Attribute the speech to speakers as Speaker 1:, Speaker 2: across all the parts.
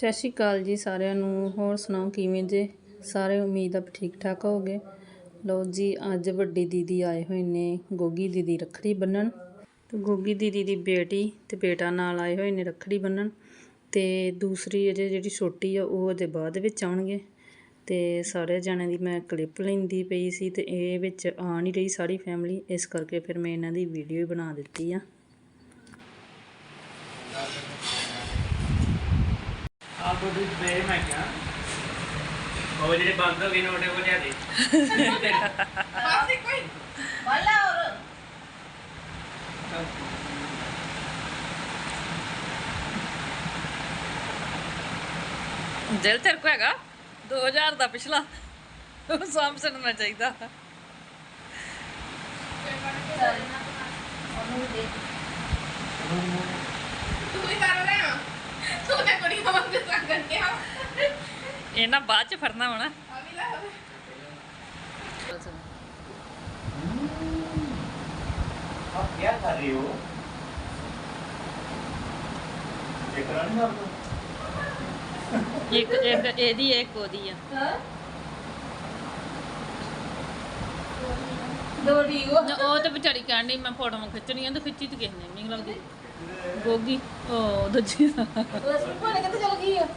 Speaker 1: ਸਤਿ ਸ਼੍ਰੀ ਅਕਾਲ ਜੀ ਸਾਰਿਆਂ ਨੂੰ। ਹੋਰ ਸੁਣਾਓ ਕਿਵੇਂ ਜੇ? ਸਾਰੇ ਉਮੀਦ ਆਪ ਠੀਕ ਠਾਕ ਹੋਗੇ ਲਓ ਜੀ, ਅੱਜ ਵੱਡੀ ਦੀਦੀ ਆਏ ਹੋਏ ਨੇ, ਗੋਗੀ ਦੀਦੀ ਰੱਖੜੀ ਬੰਨਣ। ਤੇ ਗੋਗੀ ਦੀਦੀ ਦੀ ਬੇਟੀ ਤੇ ਬੇਟਾ ਨਾਲ ਆਏ ਹੋਏ ਨੇ ਰੱਖੜੀ ਬੰਨਣ। ਤੇ ਦੂਸਰੀ ਅਜੇ ਜਿਹੜੀ ਛੋਟੀ ਆ, ਉਹ ਅਜੇ ਬਾਅਦ ਵਿੱਚ ਆਉਣਗੇ। ਤੇ ਸਾਰੇ ਜਣਿਆਂ ਦੀ ਮੈਂ ਕਲਿੱਪ ਲੈਂਦੀ ਪਈ ਸੀ ਤੇ ਇਹ ਵਿੱਚ ਆ ਨਹੀਂ ਰਹੀ ਸਾਰੀ ਫੈਮਿਲੀ ਇਸ ਕਰਕੇ ਫਿਰ ਮੈਂ ਇਹਨਾਂ ਦੀ ਵੀਡੀਓ ਬਣਾ ਦਿੱਤੀ ਆ।
Speaker 2: ਉਹ ਦੇ ਮੈਂ ਕਿਹਾ ਉਹ ਜਿਹੜੇ ਬੰਦ ਹੋ ਗਏ ਨੋਟੇ ਉਹ ਲਿਆ ਦੇ।
Speaker 3: ਬਸ ਇੱਕੋ ਹੀ ਵਾਲਾ ਔਰ
Speaker 4: ਦਿਲ ਤੇਰੇ ਕੋ ਹੈਗਾ? 2000 ਦਾ ਪਿਛਲਾ। ਉਹ ਸਾਹਮਣੇ ਨਾ ਚਾਹੀਦਾ।
Speaker 3: ਉਹਨੂੰ ਦੇ ਤੂੰ ਹੀ ਕਰ ਰਿਹਾ। ਤੂੰ ਤੇ ਕੁੜੀ ਦਾ ਆ
Speaker 4: ਇਹਨਾਂ ਬਾਅਦ ਚ ਫੜਨਾ ਹੋਣਾ
Speaker 3: ਆ ਵੀ ਲੈ
Speaker 2: आप क्या कर रही हो चेक करा नहीं आपको
Speaker 4: ਇੱਕ ਇੱਕ ਇਹਦੀ ਇੱਕ ਉਹਦੀ ਆ
Speaker 3: ਹਾਂ ਦੋੜੀ ਉਹ
Speaker 4: ਨਾ, ਉਹ ਤੇ ਵਿਚਾਰੀ ਕਹਿਣ ਡਈ ਮੈਂ ਫੋਟੋਆਂ ਖਿੱਚਣੀਆਂ ਤੇ ਖਿੱਚੀ ਤੇ ਕਿਸੇ ਨੇ ਨਹੀਂ ਲੱਗਦੀ ਗੋਗੀ ਉਹ ਦੂਜੀ ਦਾ।
Speaker 3: ਉਹ ਸੁਪਨੇ ਕਿੱਥੇ ਚਲ ਗਈ ਆ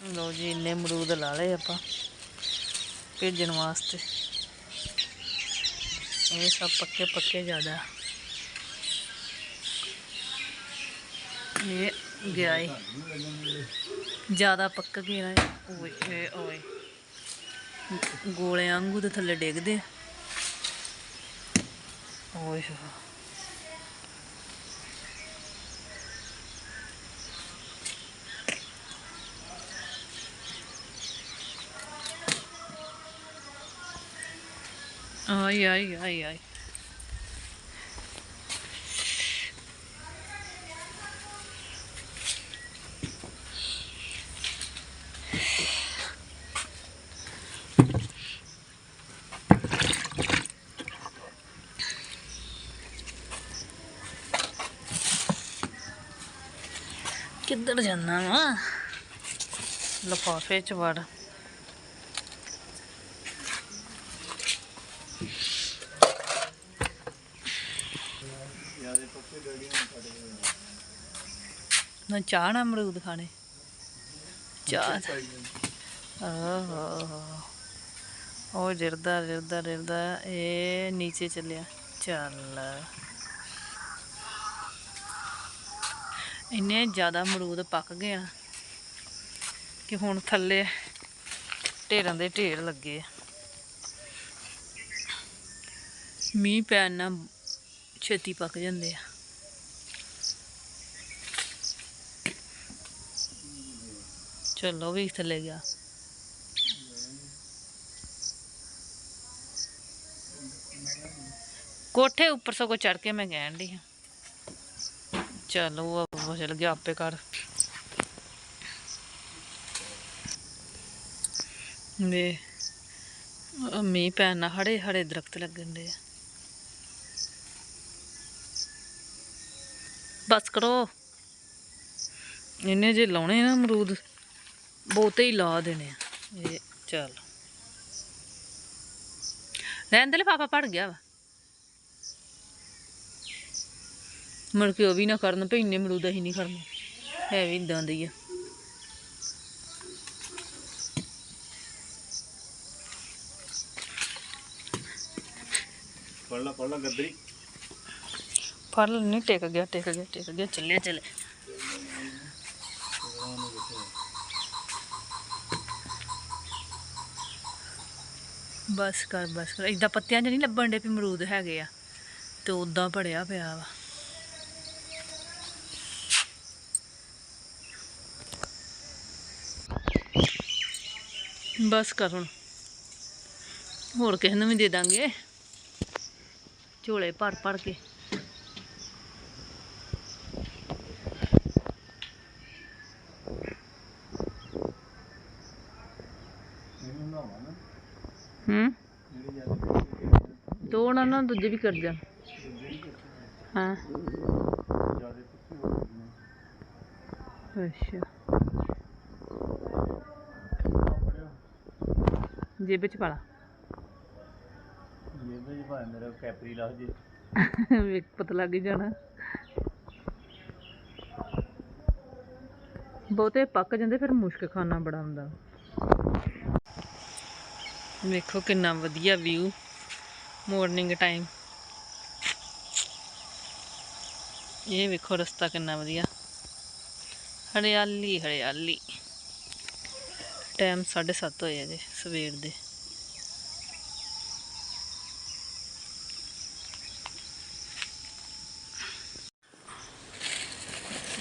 Speaker 4: ਲਓ ਜੀ, ਇੰਨੇ ਅਮਰੂਦ ਲਾ ਲਏ ਆਪਾਂ ਭੇਜਣ ਵਾਸਤੇ। ਇਹ ਸਭ ਪੱਕੇ ਪੱਕੇ ਜ਼ਿਆਦਾ। ਇਹ ਗਿਆ ਏ। ਜ਼ਿਆਦਾ ਪੱਕ ਗਿਆ ਏ। ਓਏ ਓਏ ਗੋਲੇ ਵਾਂਗੂ ਤੇ ਥੱਲੇ ਡਿੱਗਦੇ ਆ। ਓਏ Ay, ay, ay, ay. കിദ്ദർ ചെന്നാ നല്ല പോഫേച്ച് പാടാം ਲਫਾਫੇ ਚ ਵੜ ਨਾ ਚਾਹ ਨਾ ਅਮਰੂਦ ਖਾਣੇ। ਚਾਹ ਆਹੋ। ਉਹ ਜਿਰਦਾ ਜਿਰਦਾ ਜਿਰਦਾ, ਇਹ ਨੀਚੇ ਚੱਲਿਆ। ਚੱਲ। ਇੰਨੇ ਜ਼ਿਆਦਾ ਅਮਰੂਦ ਪੱਕ ਗਏ ਆ ਕਿ ਹੁਣ ਥੱਲੇ ਢੇਰਾਂ ਦੇ ਢੇਰ ਲੱਗੇ ਆ। ਮੀਂਹ ਪੈਣ ਨਾਲ ਛੇਤੀ ਪੱਕ ਜਾਂਦੇ ਆ। ਚਲੋ ਵੀ ਥੱਲੇ ਗਿਆ। ਕੋਠੇ ਉੱਪਰ ਸਗੋਂ ਚੜ ਕੇ ਮੈਂ ਕਹਿਣ ਦੀ ਹਾਂ। ਚਲੋ ਉਹ ਚਲ ਗਿਆ ਆਪੇ ਕਰ ਵੇ ਮੀਂਹ ਪੈਣ ਨਾਲ ਹੜੇ ਹੜੇ ਦਰਖਤ ਲੱਗਣ ਦੇ ਆ। ਬਸ ਕਰੋ। ਇਹਨੇ ਜੇ ਲਾਉਣੇ ਨਾ ਅਮਰੂਦ, ਬਹੁਤੇ ਹੀ ਲਾ ਦੇਣੇ ਆ। ਇਹ ਚੱਲ। ਰਹਿਣ ਪਾਪਾ ਪੜ ਗਿਆ ਵਾ। ਮੜ ਕੇ ਉਹ ਵੀ ਨਾ ਕਰਨ ਪਈ ਇੰਨੇ ਅਮਰੂਦ ਅਸੀਂ ਨਹੀਂ ਕਰਨਾ ਹੈ ਵੀ ਇਦਾਂ ਦੀ ਆ।
Speaker 2: ਪੜ ਲਾ ਗੱਦਰੀ।
Speaker 4: ਫੜ ਨਹੀਂ ਟਿਕ ਗਿਆ ਟਿਕ ਗਿਆ ਟਿਕ ਗਿਆ, ਚੱਲੇ ਚੱਲੇ। ਬਸ ਕਰ ਬਸ ਕਰ। ਇਦਾਂ ਪੱਤਿਆਂ 'ਚ ਨਹੀਂ ਲੱਭਣ ਦੇ ਵੀ ਅਮਰੂਦ ਹੈਗੇ ਆ, ਤੇ ਉਦਾਂ ਭੜਿਆ ਪਿਆ ਵਾ। ਬਸ ਕਰ ਹੁਣ। ਹੋਰ ਕਿਸੇ ਨੂੰ ਵੀ ਦੇ ਦਾਂਗੇ। ਝੋਲੇ ਭਰ ਭਰ ਕੇ ਹੂੰ ਦੋ ਨਾ ਨਾ ਦੂਜੇ ਵੀ ਕਰ ਜਾ ਹਾਂ? ਅੱਛਾ। ਜੇਬ ਵਿੱਚ ਪਾ ਲਾ।
Speaker 2: ਭਾਵੇਂ ਮੇਰਾ ਕੈਪਰੀ ਲੱਗ ਜੇ
Speaker 4: ਵੇਖ ਪਤਾ ਲੱਗ ਜਾਣਾ। ਬਹੁਤੇ ਪੱਕ ਜਾਂਦੇ ਫਿਰ ਮੁਸ਼ਕ ਖਾਣਾ ਬੜਾ ਹੁੰਦਾ। ਵੇਖੋ ਕਿੰਨਾ ਵਧੀਆ ਵਿਊ ਮਾਰਨਿੰਗ ਟਾਈਮ ਇਹ ਵੇਖੋ ਰਸਤਾ ਕਿੰਨਾ ਵਧੀਆ। ਹਰਿਆਲੀ ਹਰਿਆਲੀ। ਟਾਈਮ 7:30 ਹੋਏ ਅਜੇ ਸਵੇਰ ਦੇ।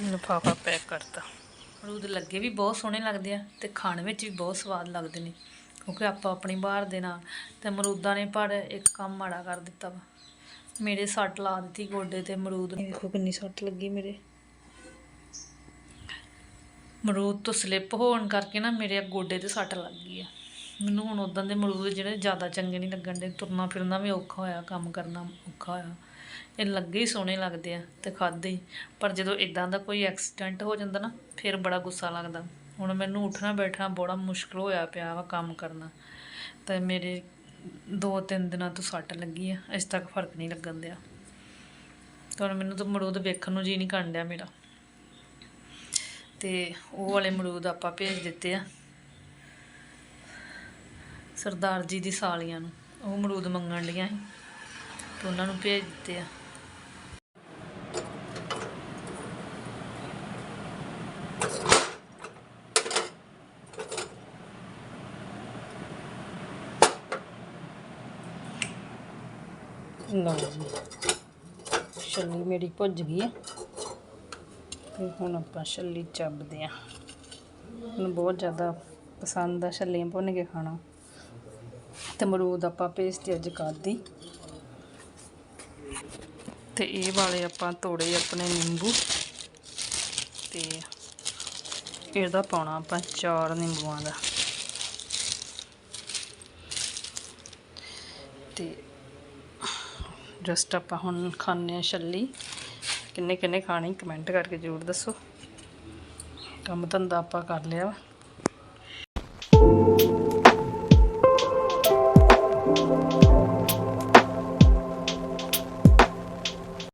Speaker 4: ਲਿਫਾਫਾ ਪੈਕ ਕਰਤਾ। ਅਮਰੂਦ ਲੱਗੇ ਵੀ ਬਹੁਤ ਸੋਹਣੇ ਲੱਗਦੇ ਆ ਤੇ ਖਾਣ ਵਿੱਚ ਵੀ ਬਹੁਤ ਸਵਾਦ ਲੱਗਦੇ ਨੇ। ਕਿਉਂਕਿ ਆਪਾਂ ਆਪਣੀ ਬਾਹਰ ਦੇ ਨਾਲ ਤੇ ਅਮਰੂਦਾਂ ਨੇ ਪਰ ਇੱਕ ਕੰਮ ਮਾੜਾ ਕਰ ਦਿੱਤਾ ਵਾ। ਮੇਰੇ ਸੱਟ ਲਾ ਦਿੱਤੀ ਗੋਡੇ ਤੇ ਅਮਰੂਦ ਨੇ। ਵੇਖੋ ਕਿੰਨੀ ਸੱਟ ਲੱਗੀ ਮੇਰੇ। ਅਮਰੂਦ ਤੋਂ ਸਲਿੱਪ ਹੋਣ ਕਰਕੇ ਨਾ ਮੇਰੇ ਗੋਡੇ ਤੇ ਸੱਟ ਲੱਗ ਗਈ ਆ। ਮੈਨੂੰ ਹੁਣ ਉਦਾਂ ਦੇ ਅਮਰੂਦ ਜਿਹੜੇ ਜ਼ਿਆਦਾ ਚੰਗੇ ਨਹੀਂ ਲੱਗਣ ਦੇ ਤੁਰਨਾ ਫਿਰਨਾ ਵੀ ਔਖਾ ਹੋਇਆ ਕੰਮ ਕਰਨਾ ਔਖਾ ਹੋਇਆ। ਇਹ ਲੱਗੇ ਹੀ ਸੋਹਣੇ ਲੱਗਦੇ ਆ ਤੇ ਖਾਦੇ ਪਰ ਜਦੋਂ ਇਦਾਂ ਦਾ ਕੋਈ ਐਕਸੀਡੈਂਟ ਹੋ ਜਾਂਦਾ ਨਾ ਫਿਰ ਬੜਾ ਗੁੱਸਾ ਲੱਗਦਾ। ਹੁਣ ਮੈਨੂੰ ਉੱਠਣਾ ਬੈਠਣਾ ਬੜਾ ਮੁਸ਼ਕਲ ਹੋਇਆ ਪਿਆ ਵਾ ਕੰਮ ਕਰਨਾ। ਤੇ ਮੇਰੇ ਦੋ ਤਿੰਨ ਦਿਨਾਂ ਤੋਂ ਸੱਟ ਲੱਗੀ ਆ, ਅਜੇ ਤੱਕ ਫ਼ਰਕ ਨਹੀਂ ਲੱਗਣ ਦਿਆ। ਤਾਂ ਮੈਨੂੰ ਤਾਂ ਮਰੂਦ ਵੇਖਣ ਨੂੰ ਜੀ ਨਹੀਂ ਕਰਨ ਡਿਆ ਮੇਰਾ। ਤੇ ਉਹ ਵਾਲੇ ਮਰੂਦ ਆਪਾਂ ਭੇਜ ਦਿੱਤੇ ਆ। ਸਰਦਾਰ ਜੀ ਦੀ ਸਾਲੀਆਂ ਨੂੰ, ਉਹ ਮਰੂਦ ਮੰਗਣ ਡੀਆਂ ਸੀ, ਤੇ ਉਹਨਾਂ ਨੂੰ ਭੇਜ ਦਿੱਤੇ ਆ। ਲਓ ਜੀ। ਛੱਲੀ ਮੇਰੀ ਭੁੱਜ ਗਈ ਹੈ। ਤੇ ਹੁਣ ਆਪਾਂ ਛੱਲੀ ਚੱਬਦੇ ਆ ਮੈਨੂੰ ਬਹੁਤ ਜ਼ਿਆਦਾ ਪਸੰਦ ਆ ਛੱਲੀਆਂ ਭੁੰਨ ਕੇ ਖਾਣਾ। ਤੇ ਮਰੂਦ ਆਪਾਂ ਪੇਸਟ ਅੱਜ ਕਰਦੀ ਤੇ ਇਹ ਵਾਲੇ ਆਪਾਂ ਤੋੜੇ ਆਪਣੇ ਨਿੰਬੂ। ਤੇ ਇਹਦਾ ਪਾਉਣਾ ਆਪਾਂ ਚਾਰ ਨਿੰਬੂਆਂ ਦਾ। ਤੇ ਜਸਟ ਆਪਾਂ ਹੁਣ ਖਾਣੇ ਆ ਛੱਲੀ। ਕਿੰਨੇ ਕਿੰਨੇ ਖਾਣੀ ਕਮੈਂਟ ਕਰਕੇ ਜ਼ਰੂਰ ਦੱਸੋ। ਕੰਮ ਧੰਦਾ ਆਪਾਂ ਕਰ ਲਿਆ ਵਾ।